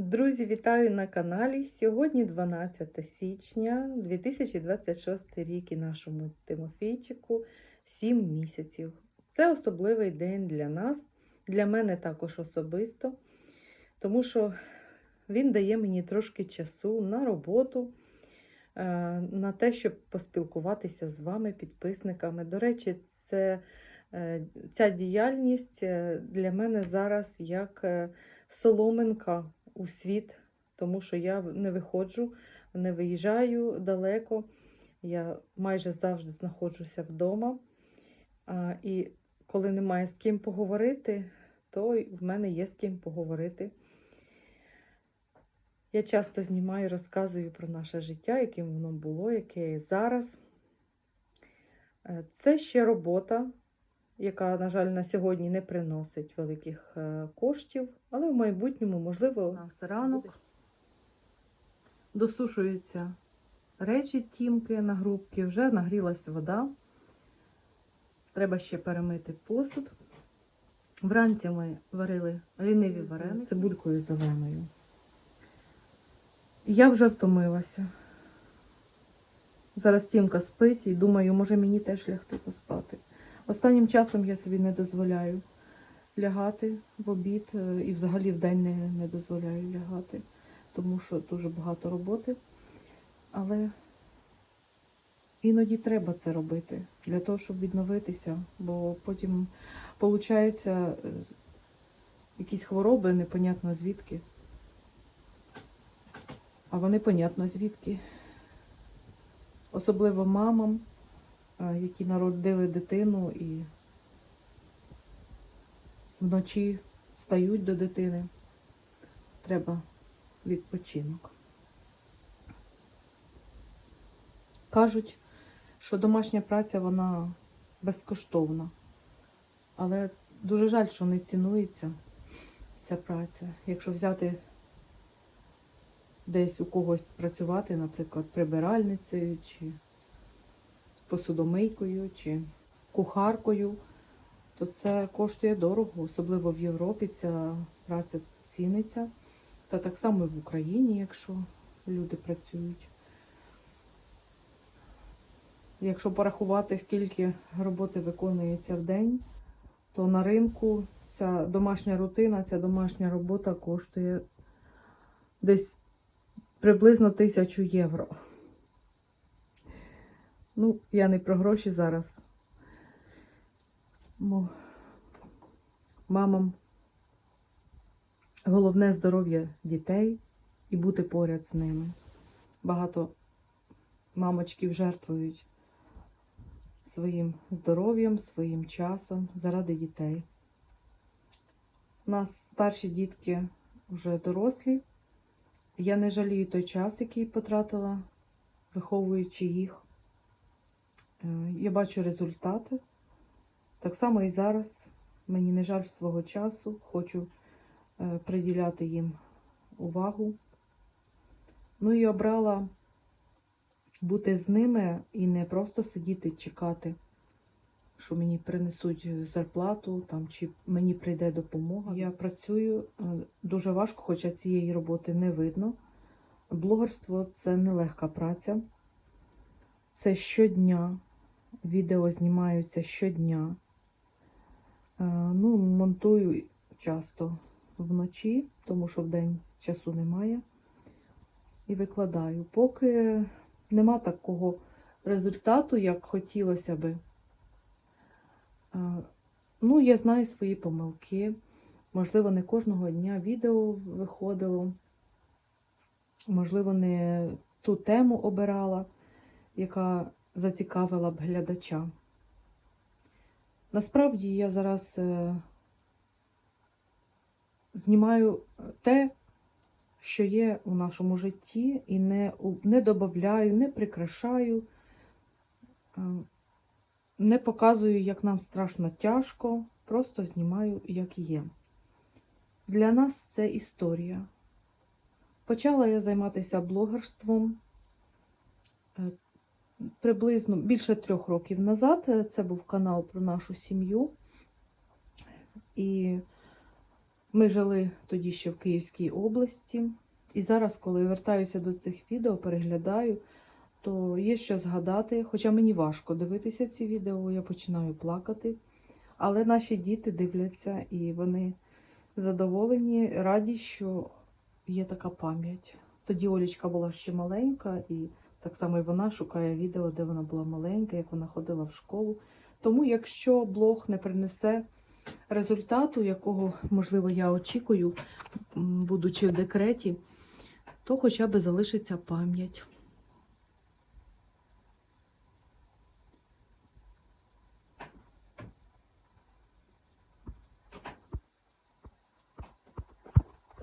Друзі, вітаю на каналі. Сьогодні 12 січня 2026 рік і нашому Тимофійчику 7 місяців. Це особливий день для нас, для мене також особисто, тому що він дає мені трошки часу на роботу, е, на те, щоб поспілкуватися з вами, підписниками. До речі, це, е, ця діяльність е, для мене зараз як соломинка у світ, тому що я не виходжу, не виїжджаю далеко. Я майже завжди знаходжуся вдома. І коли немає з ким поговорити, то в мене є з ким поговорити. Я часто знімаю, розказую про наше життя, яким воно було, яке є зараз. Е, Це ще робота, яка, на жаль, на сьогодні не приносить великих е, коштів, але в майбутньому, можливо, у нас ранок досушуються речі тімки на грубки, вже нагрілась вода. Треба ще перемити посуд. Вранці ми варили ліниві вареники цибулькою зеленою. Я вже втомилася. Зараз Тімка спить і думаю, може мені теж лягти поспати. Останнім часом я собі не дозволяю лягати в обід е, і взагалі в день не, не дозволяю лягати, тому що дуже багато роботи. Але іноді треба це робити для того, щоб відновитися, бо потім виходить якісь хвороби, непонятно звідки. А вони понятно звідки. Особливо мамам, е, які народили дитину і вночі встають до дитини. Треба відпочинок. Кажуть, що домашня праця вона безкоштовна. Але дуже жаль, що не цінується ця праця. Якщо взяти десь у когось працювати, наприклад, прибиральницею, чи посудомийкою, чи кухаркою, то це коштує дорого, особливо в Європі ця праця ціниться. Та так само і в Україні, якщо люди працюють. Якщо порахувати, скільки роботи виконується в день, то на ринку ця домашня рутина, ця домашня робота коштує десь приблизно тисячу євро. Ну, я не про гроші зараз. Бо мамам головне здоров'я дітей і бути поряд з ними. Багато мамочків жертвують своїм здоров'ям, своїм часом заради дітей. У нас старші дітки вже дорослі. Я не жалію той час, який потратила, виховуючи їх. Е, Я бачу результати. Так само і зараз мені не жаль свого часу, хочу е, приділяти їм увагу. Ну і обрала бути з ними і не просто сидіти чекати, що мені принесуть зарплату там, чи мені прийде допомога. Я працюю е, дуже важко, хоча цієї роботи не видно. Блогерство це нелегка праця. Це щодня. Відео знімаються щодня. Е, Ну, монтую часто вночі, тому що вдень часу немає. І викладаю. Поки нема такого результату, як хотілося би. Е, Ну, я знаю свої помилки. Можливо, не кожного дня відео виходило. Можливо, не ту тему обирала, яка зацікавила б глядача. Насправді я зараз е, знімаю те, що є у нашому житті, і не, не додаю, не прикрашаю, е, не показую, як нам страшно тяжко, просто знімаю, як є. Для нас це історія. Почала я займатися блогерством е, приблизно більше трьох років назад. Е, Це був канал про нашу сім'ю. І Ми жили тоді ще в Київській області. І зараз, коли вертаюся до цих відео, переглядаю, то є що згадати. Хоча мені важко дивитися ці відео, я починаю плакати. Але наші діти дивляться і вони задоволені, раді, що є така пам'ять. Тоді Олічка була ще маленька, і так само і вона шукає відео, де вона була маленька, як вона ходила в школу. Тому, якщо блог не принесе результату, якого, можливо, я очікую, будучи в декреті, то хоча б залишиться пам'ять.